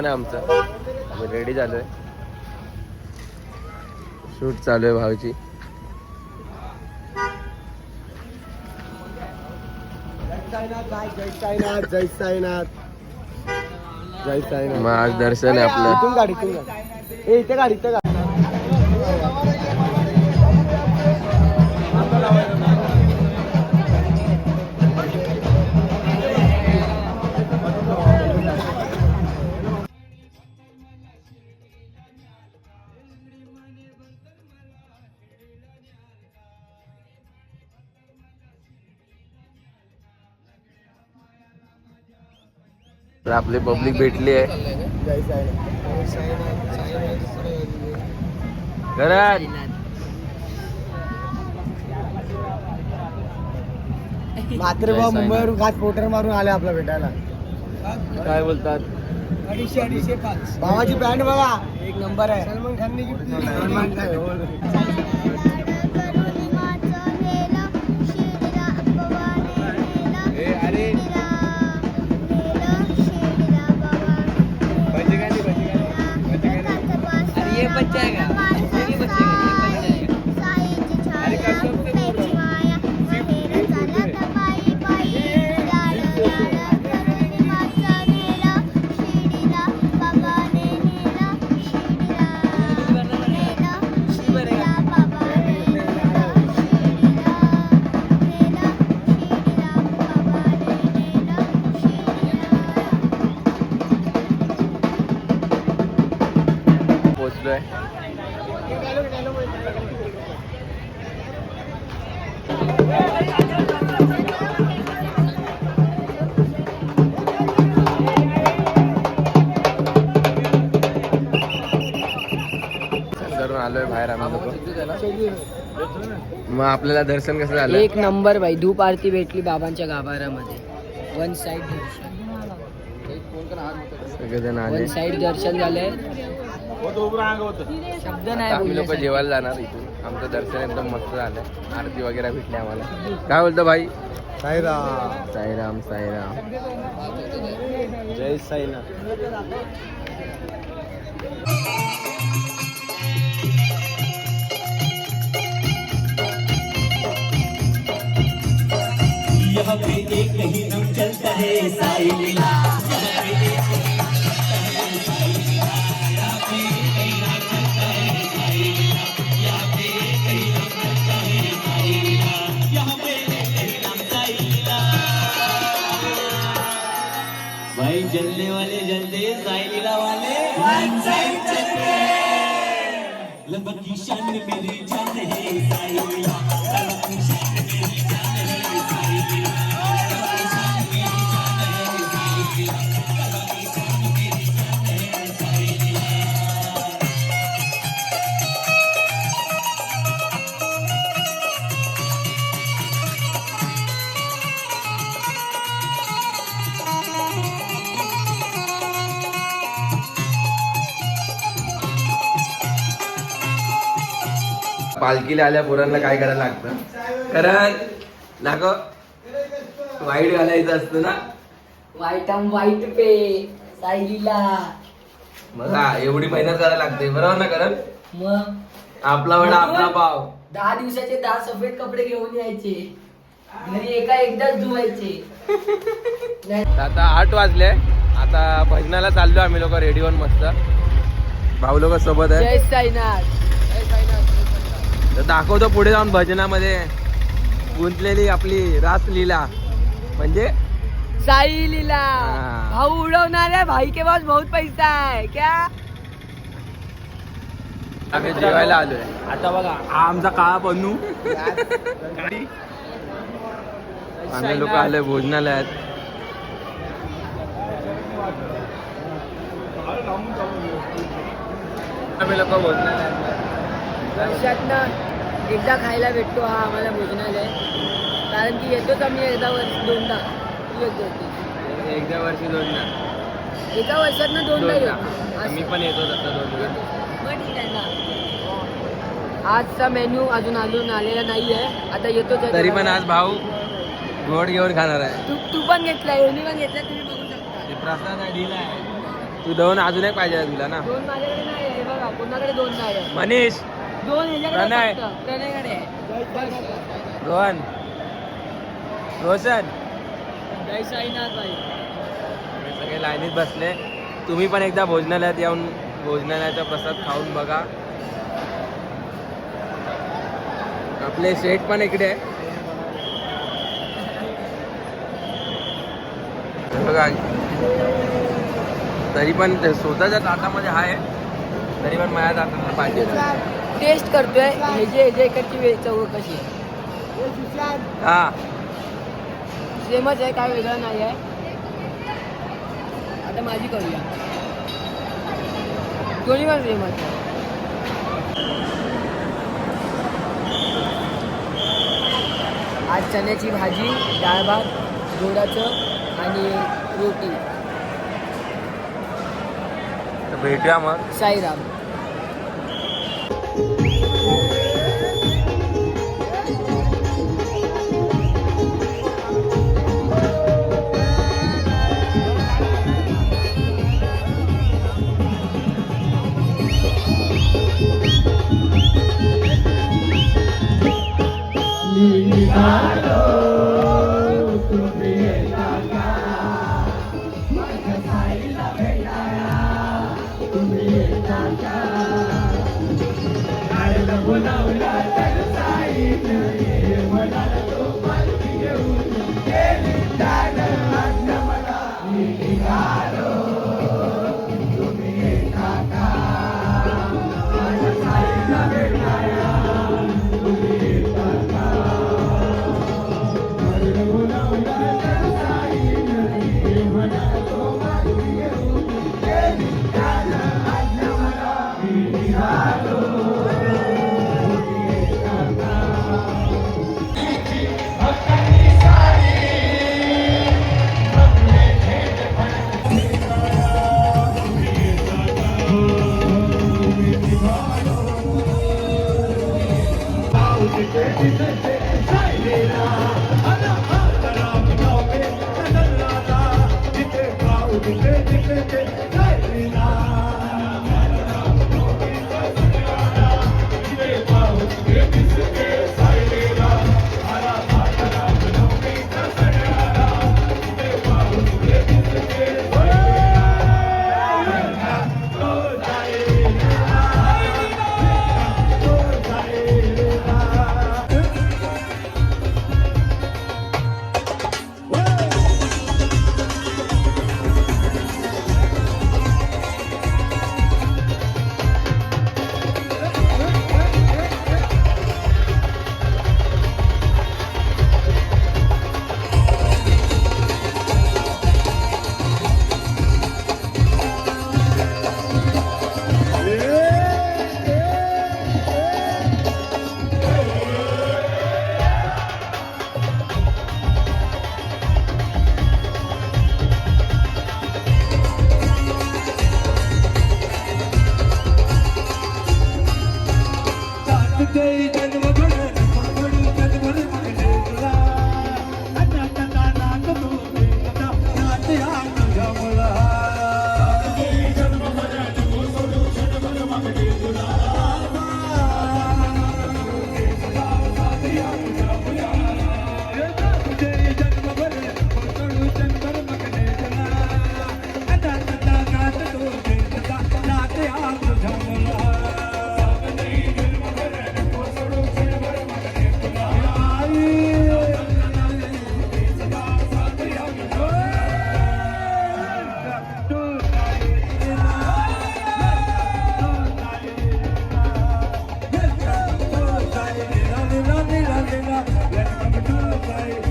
ना आमचं. आम्ही रेडी झालोय. शूट चालू आहे भाऊची. जय साईनाथ जय साईनाथ. जय साईनाथ मग आज दर्शन आहे आपलं गाडी. ए इथे गाडी इथे गाडी. तर आपली पब्लिक भेटली आहे. घरात. मात्रेभाव मुंबईवरून घाट पोटर मारून आले आपला भेटायला. काय बोलतात? अडीचशे अडीचशे पाच. भावाची पॅन्ट बघा. एक नंबर आहे. सलमान खानने सलमान खान. ਬੱਚਾ ਹੈਗਾ। आलोय बाहेर आम्ही लोक मग आपल्याला दर्शन कसं झालं? एक नंबर भाई धूप आरती भेटली बाबांच्या गाभाऱ्यामध्ये. वन साइड दर्शन. सगळेजण आले. वन साइड दर्शन झालंय. आम्ही लोक. जेवायला जाणार इथून. आमचं दर्शन एकदम मस्त झालं. आरती वगैरे भेटली आम्हाला. काय बोलतो भाई? साईराम. साईराम साईराम. जय साईनाथ. यहाँ पे एक नहीं दम चलता है साई लीला। लबकी शान मेरी जान है साई लबकी शान मेरी जान पालखीला आल्या पोरांना काय करायला लागतं? कारण दाखव वाईट घालायचं असतं ना? वाईट वाईट पे सायलीला. बघा एवढी मेहनत करायला लागते बरोबर ना कारण? मग? आपला वडा आपला पाव. दहा दिवसाचे दहा सफेद कपडे घेऊन यायचे. घरी एका एकदाच धुवायचे. आता आठ वाजले. आता भजनाला चाललो आम्ही लोक रेडी होऊन मस्त. भाऊ लोक सोबत आहे जय साईनाथ. तर दाखवतो पुढे जाऊन भजनामध्ये. गुंतलेली आपली रास लीला म्हणजे? साई लीला. हा. भाऊ उडवणार आहे भाई के पास बहुत पैसा है क्या? आम्ही जेवायला आलोय. आता बघा हा आमचा काळा पन्नू. आम्ही लोक आलोय भोजनालयात. आम्ही लोक भोजनालयात. वर्षातनं एकदा खायला भेटतो हा आम्हाला भोजनालय कारण की येतोच आम्ही एकदा वर्ष दोनदा. तू एकदा वर्षी दोनदा. एका वर्षातनं दोनदा दोनदा. येतो मी. पण येतो तसं दोन मग ठीक आहे ना. आजचा मेन्यू अजून अजून आलेला नाहीये आता येतोच आहे तरी पण आज. भाऊ गोड घेऊन खाणार आहे. तू तू पण घेतलाय यांनी पण घेतलाय तुम्ही बघू शकता. प्रसाद दिलाय तू दोन अजून एक पाहिजे तुला ना. दोन माझ्याकडे नाही आहे बघा कोणाकडे दोन नाही आहे? मनीष. दोन प्रणय. प्रणयकडे रोहन. रोशन. जय साईनाथ भाई. सगळे लाईनीत बसले. तुम्ही पण एकदा भोजनालयात येऊन भोजनालयाचा प्रसाद खाऊन बघा. आपले शेठ पण इकडे आहे. बघा. तरी पण स्वतःच्या ताटामध्ये आहे तरी पण माझ्या ताटाला पाहिजे. टेस्ट करतोय. हे जे हे जे इकडची वे चव कशी आहे? हा. सेमच आहे काय वेगळं नाही आहे. आता माझी करूया. दोन्ही पण सेमच आहे. आज चण्याची भाजी डाळ भात गोडाचं आणि रोटी. तर भेटूया मग. Sairam. Hallelujah. Let number two play.